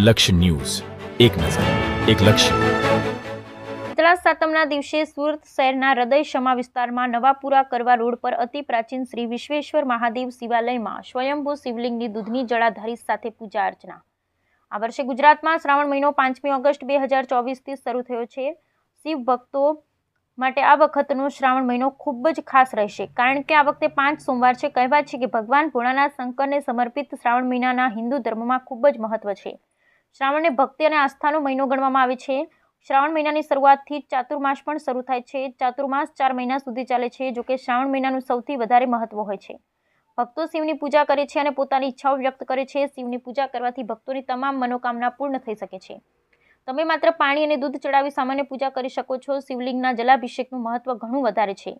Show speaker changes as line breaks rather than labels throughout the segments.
લક્ષ્ય ન્યૂઝ. એક નજર, એક લક્ષ્ય.
સાતમના દિવસે સુરત શહેરના હૃદય શમા વિસ્તારમાં નવાપુરા કરવા રોડ પર અતિ પ્રાચીન શ્રી વિશ્વેશ્વર મહાદેવ શિવાલયમાં સ્વયંભૂ શિવલિંગની દૂધની જળાધારી સાથે પૂજા અર્ચના. આ વર્ષે ગુજરાતમાં શ્રાવણ મહિનો પાંચમી ઓગસ્ટ બે હજાર ચોવીસથી શરૂ થયો છે. શિવ ભક્તો માટે આ વખતનો શ્રાવણ મહિનો ખૂબ જ ખાસ રહેશે, કારણ કે આ વખતે પાંચ સોમવાર છે. કહેવાય છે કે ભગવાન ભોળાનાથ શંકરને સમર્પિત શ્રાવણ મહિનાના હિન્દુ ધર્મમાં ખૂબ જ મહત્વ છે. શ્રાવણને ભક્તિ અને આસ્થાનો મહિનો ગણવામાં આવે છે. શ્રાવણ મહિનાની શરૂઆતથી ચાતુર્માસ પણ શરૂ થાય છે. ચાતુર્માસ ચાર મહિના સુધી ચાલે છે જોકે શ્રાવણ મહિનાનું સૌથી વધારે મહત્વ હોય છે. ભક્તો શિવની પૂજા કરે છે અને પોતાની ઈચ્છાઓ વ્યક્ત કરે છે. શિવની પૂજા કરવાથી ભક્તોની તમામ મનોકામના પૂર્ણ થઈ શકે છે. તમે માત્ર પાણી અને દૂધ ચડાવી સામાન્ય પૂજા કરી શકો છો. શિવલિંગના જલાભિષેકનું મહત્વ ઘણું વધારે છે.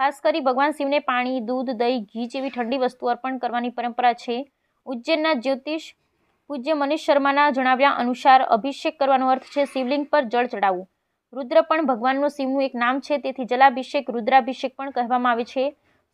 ખાસ કરી ભગવાન શિવને પાણી, દૂધ, દહીં, ઘી જેવી ઠંડી વસ્તુ અર્પણ કરવાની પરંપરા છે. ઉજ્જૈનના જ્યોતિષ પૂજ્ય મનીષ શર્માના જણાવ્યા અનુસાર અભિષેક કરવાનો અર્થ છે શિવલિંગ પર જળ ચડાવવું. રુદ્ર પણ ભગવાનનું શિવનું એક નામ છે, તેથી જલાભિષેક, રુદ્રાભિષેક પણ કહેવામાં આવે છે.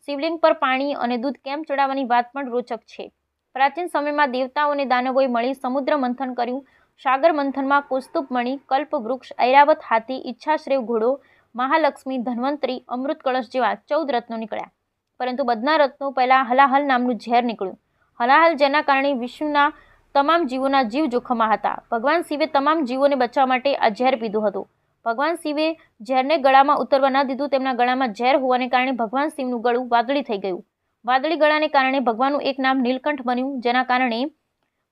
શિવલિંગ પર પાણી અને દૂધ કેમ ચડાવવાની વાત પણ રોચક છે. પ્રાચીન સમયમાં દેવતાઓ અને દાનવોએ મળી સમુદ્ર મંથન કર્યું. સાગર મંથનમાં કુસ્તુપ મણી કલ્પ વૃક્ષ ઐરાવત, હાથી ઈચ્છાશ્રેવ ઘોડો, મહાલક્ષ્મી, ધન્વંતરી અમૃત કળશ જેવા ચૌદ રત્નો નીકળ્યા. પરંતુ બધાના રત્નો પહેલાં હલાહલ નામનું ઝેર નીકળ્યું. હલાહલ જેના કારણે વિષ્ણુના તમામ જીવોના જીવ જોખમમાં હતા. ભગવાન શિવે તમામ જીવોને બચાવવા માટે આ ઝેર પીધું હતું. ભગવાન શિવે ઝેરને ગળામાં ઉતરવા ન દીધું, તેમના ગળામાં ઝેર હોવાને કારણે ભગવાન શિવનું ગળું વાદળી થઈ ગયું. વાદળી ગળાને કારણે ભગવાનનું એક નામ નીલકંઠ બન્યું, જેના કારણે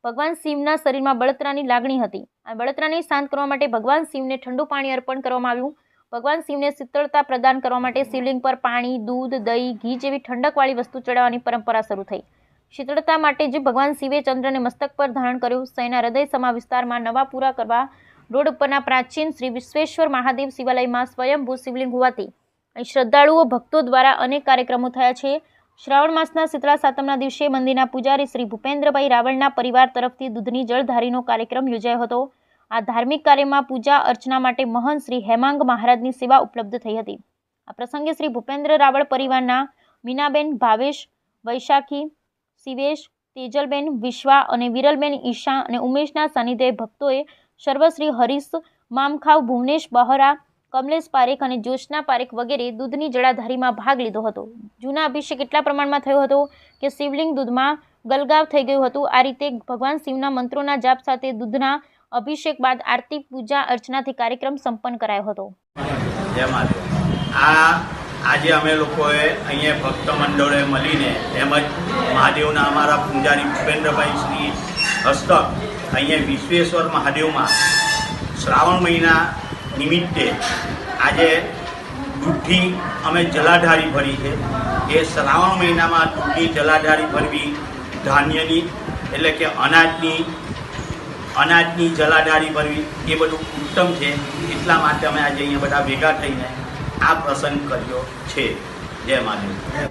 ભગવાન શિવના શરીરમાં બળતરાની લાગણી હતી. આ બળતરાને શાંત કરવા માટે ભગવાન શિવને ઠંડુ પાણી અર્પણ કરવામાં આવ્યું. ભગવાન શિવને શીતળતા પ્રદાન કરવા માટે શિવલિંગ પર પાણી, દૂધ, દહીં, ઘી જેવી ઠંડકવાળી વસ્તુ ચડાવવાની પરંપરા શરૂ થઈ. શીતળતા માટે જ ભગવાન શિવે ચંદ્રને મસ્તક પર ધારણ કર્યું. શહેરના હૃદય સમા વિસ્તારમાં નવા પૂરા કરવા રોડ ઉપરના પ્રાચીન શ્રી વિશ્વેશ્વર મહાદેવ શિવાલયમાં સ્વયંભૂ શિવલિંગ હોવાથી અહીં શ્રદ્ધાળુઓ, ભક્તો દ્વારા અનેક કાર્યક્રમો થયા છે. શ્રાવણ માસના શીતળા સાતમના દિવસે મંદિરના પૂજારી શ્રી ભૂપેન્દ્રભાઈ રાવળના પરિવાર તરફથી દૂધની જળધારીનો કાર્યક્રમ યોજાયો હતો. આ ધાર્મિક કાર્યમાં પૂજા અર્ચના માટે મહંત શ્રી હેમાંગ મહારાજની સેવા ઉપલબ્ધ થઈ હતી. આ પ્રસંગે શ્રી ભૂપેન્દ્ર રાવળ પરિવારના મીનાબેન ભાવેશ, વૈશાખી શિવેશ, તેજલબેન, વિશ્વા અને વિરલબેન ઈશા અને ઉમેશના સાનિધ્યે ભક્તોએ સર્વશ્રી હરીશ, મામખાવ, ભુવનેશ બહરા, કમલેશ પારેખ અને જ્યોત્સના પારેખ વગેરે દૂધની જળાધારીમાં ભાગ લીધો હતો. જૂના અભિષેક એટલા પ્રમાણમાં થયો હતો કે શિવલિંગ દૂધમાં ગલગાવ થઈ ગયું હતું. આ રીતે ભગવાન શિવના મંત્રોના જાપ સાથે દૂધના અભિષેક બાદ આરતી, પૂજા, અર્ચનાથી કાર્યક્રમ સંપન્ન કરાયો હતો.
આ આજે અમે લોકોએ અહીંયા ભક્ત મંડળોએ મળીને તેમજ મહાદેવના અમારા પૂજારી ભૂપેન્દ્રભાઈ શ્રી હસ્તક અહીંયા વિશ્વેશ્વર મહાદેવમાં શ્રાવણ મહિના નિમિત્તે આજે દૂધથી અમે જલાધારી ભરી છે. એ શ્રાવણ મહિનામાં દૂધની જલાધારી ભરવી ધાન્યની એટલે કે અનાજની અનાજની જલાધારી ભરવી એ બધું ઉત્તમ છે. એટલા માટે અમે આજે અહીંયા બધા ભેગા થઈને આ પ્રસંગ કર્યો છે. જય મહાદેવ